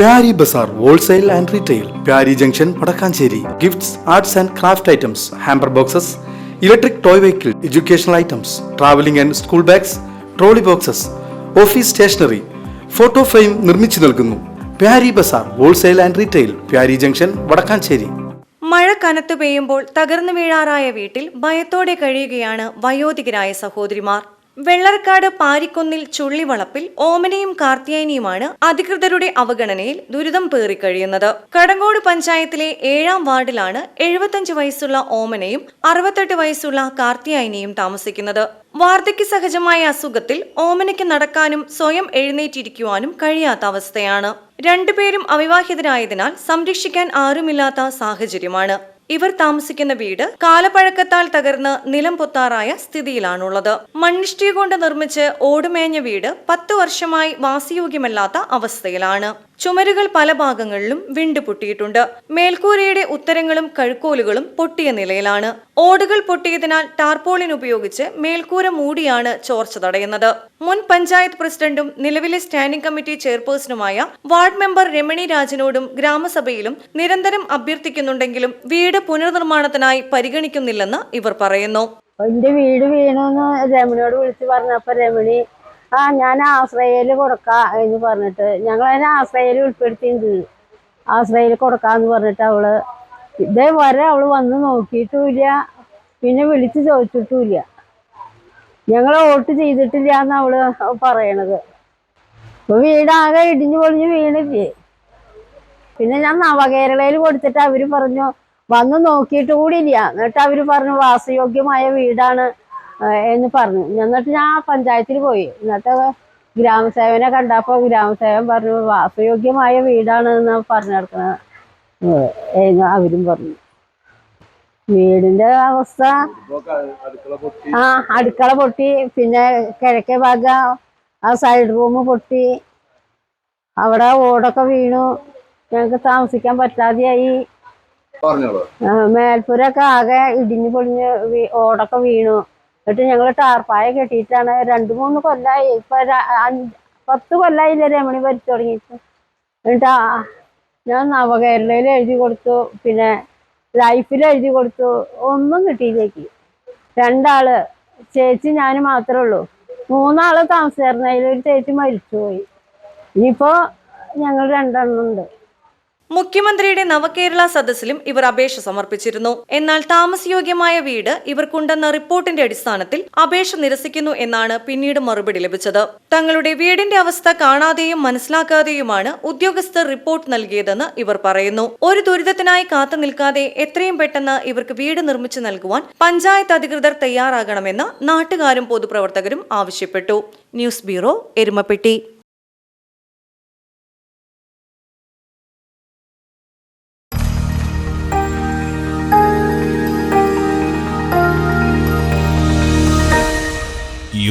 Pyari Bazaar wholesale and retail Pyari junction Vadakkanchery. Gifts arts and craft items hamper boxes electric toy vehicle educational items travelling and school bags trolley boxes office stationery photo frame നിർമ്മിച്ചു നൽകുന്നു. Pyari Bazaar wholesale and retail Pyari junction Vadakkanchery. മഴ കനത്തു പെയ്യുമ്പോൾ തകർന്നു വീഴാറായ വീട്ടിൽ ഭയത്തോടെ കഴിയുകയാണ് വയോധികരായ സഹോദരിമാർ. വെള്ളർക്കാട് പാരിക്കൊന്നിൽ ചുള്ളിവളപ്പിൽ ഓമനയും കാർത്തിയായനിയുമാണ് അധികൃതരുടെ അവഗണനയിൽ ദുരിതം പേറിക്കഴിയുന്നത് കടങ്ങോട് പഞ്ചായത്തിലെ ഏഴാം വാർഡിലാണ് എഴുപത്തഞ്ച് വയസ്സുള്ള ഓമനയും അറുപത്തെട്ട് വയസ്സുള്ള കാർത്തിയായനിയും താമസിക്കുന്നത്. വാർദ്ധക്യ സഹജമായ അസുഖത്തിൽ ഓമനയ്ക്ക് നടക്കാനും സ്വയം എഴുന്നേറ്റിരിക്കുവാനും കഴിയാത്ത അവസ്ഥയാണ്. രണ്ടുപേരും അവിവാഹിതരായതിനാൽ സംരക്ഷിക്കാൻ ആരുമില്ലാത്ത സാഹചര്യമാണ്. ഇവർ താമസിക്കുന്ന വീട് കാലപ്പഴക്കത്താൽ തകർന്ന് നിലം പൊത്താറായ സ്ഥിതിയിലാണുള്ളത്. മണ്ണിഷ്ടിക കൊണ്ട് നിർമ്മിച്ച് ഓടുമേഞ്ഞ വീട് പത്ത് വർഷമായി വാസയോഗ്യമല്ലാത്ത അവസ്ഥയിലാണ്. ചുമരുകൾ പല ഭാഗങ്ങളിലും വിണ്ടുപൊട്ടിയിട്ടുണ്ട് മേൽക്കൂരയുടെ ഉത്തരങ്ങളും കഴുക്കോലുകളും പൊട്ടിയ നിലയിലാണ്. ഓടുകൾ പൊട്ടിയതിനാൽ ടാർപോളിൻ ഉപയോഗിച്ച് മേൽക്കൂര മൂടിയാണ് ചോർച്ച തടയുന്നത്. മുൻ പഞ്ചായത്ത് പ്രസിഡന്റും നിലവിലെ സ്റ്റാൻഡിംഗ് കമ്മിറ്റി ചെയർപേഴ്സണുമായ വാർഡ് മെമ്പർ രമണി രാജനോടും ഗ്രാമസഭയിലും നിരന്തരം അഭ്യർത്ഥിക്കുന്നുണ്ടെങ്കിലും വീട് പുനർനിർമ്മാണത്തിനായി പരിഗണിക്കുന്നില്ലെന്ന് ഇവർ പറയുന്നു. എന്റെ വീട് വീണെന്ന് രമണിയോട് വിളിച്ച് പറഞ്ഞപ്പോ രമണി ആ ഞാൻ ആശ്രയയിൽ കൊടുക്കാം എന്ന് പറഞ്ഞിട്ട് ഞങ്ങൾ അതിനെ ആശ്രയയിൽ ഉൾപ്പെടുത്തിയിട്ടുണ്ട്. ആശ്രയയിൽ കൊടുക്കാന്ന് പറഞ്ഞിട്ട് അവൾ ഇതേവരെ അവൾ വന്ന് നോക്കിയിട്ടുമില്ല പിന്നെ വിളിച്ച് ചോദിച്ചിട്ടുമില്ല. ഞങ്ങൾ വോട്ട് ചെയ്തിട്ടില്ല എന്ന് അവൾ പറയണത്. ഇപ്പൊ വീടാകെ ഇടിഞ്ഞു പൊളിഞ്ഞ് വീണില്ലേ? പിന്നെ ഞാൻ നവകേരളയിൽ കൊടുത്തിട്ട് അവർ പറഞ്ഞു വന്ന് നോക്കിയിട്ട് കൂടിയില്ല എന്നിട്ട് അവർ പറഞ്ഞു വാസയോഗ്യമായ വീടാണ്. എന്ന് പറഞ്ഞു. എന്നിട്ട് ഞാൻ പഞ്ചായത്തിൽ പോയി. എന്നിട്ട് ഗ്രാമസേവനെ കണ്ടപ്പോ ഗ്രാമസേവൻ പറഞ്ഞു വാസയോഗ്യമായ വീടാണ് എന്ന് പറഞ്ഞു കിടക്കുന്നത് അവരും പറഞ്ഞു. വീടിന്റെ അവസ്ഥ ആ അടുക്കള പൊട്ടി പിന്നെ കിഴക്കേ ഭാഗം ആ സൈഡ് റൂം പൊട്ടി. അവിടെ ഓടൊക്കെ വീണു. ഞങ്ങൾക്ക് താമസിക്കാൻ പറ്റാതെയായി. മേൽപ്പുരൊക്കെ ആകെ ഇടിഞ്ഞു പൊളിഞ്ഞ് ഓടൊക്കെ വീണു. എന്നിട്ട് ഞങ്ങൾ ടാർപ്പായ കെട്ടിയിട്ടാണ് രണ്ട് മൂന്ന് കൊല്ലായി. ഇപ്പൊ പത്ത് കൊല്ലായില്ലേ രമണി ഭരിച്ചു തുടങ്ങിയിട്ട്. എന്നിട്ട് ഞാൻ നവകേരളയിൽ എഴുതി കൊടുത്തു. പിന്നെ ലൈഫിൽ എഴുതി കൊടുത്തു. ഒന്നും കിട്ടിയില്ലേക്ക്. രണ്ടാൾ ചേച്ചി ഞാൻ മാത്രമേ ഉള്ളൂ. മൂന്നാൾ താമസിച്ചിരുന്നതിൽ ഒരു ചേച്ചി മരിച്ചുപോയി. ഇനിയിപ്പോ ഞങ്ങൾ രണ്ടെണ്ണം ഉണ്ട് മുഖ്യമന്ത്രിയുടെ നവകേരള സദസ്സിലും ഇവർ അപേക്ഷ സമർപ്പിച്ചിരുന്നു. എന്നാൽ താമസയോഗ്യമായ വീട് ഇവർക്കുണ്ടെന്ന റിപ്പോർട്ടിന്റെ അടിസ്ഥാനത്തിൽ അപേക്ഷ നിരസിക്കുന്നു എന്നാണ് പിന്നീട് മറുപടി ലഭിച്ചത്. തങ്ങളുടെ വീടിന്റെ അവസ്ഥ കാണാതെയും മനസ്സിലാക്കാതെയുമാണ് ഉദ്യോഗസ്ഥർ റിപ്പോർട്ട് നൽകിയതെന്ന് ഇവർ പറയുന്നു. ഒരു ദുരിതത്തിനായി കാത്തു നിൽക്കാതെ എത്രയും പെട്ടെന്ന് ഇവർക്ക് വീട് നിർമ്മിച്ചു നൽകുവാൻ പഞ്ചായത്ത് അധികൃതർ തയ്യാറാകണമെന്ന് നാട്ടുകാരും പൊതുപ്രവർത്തകരും ആവശ്യപ്പെട്ടു. News bureau Erumapetty.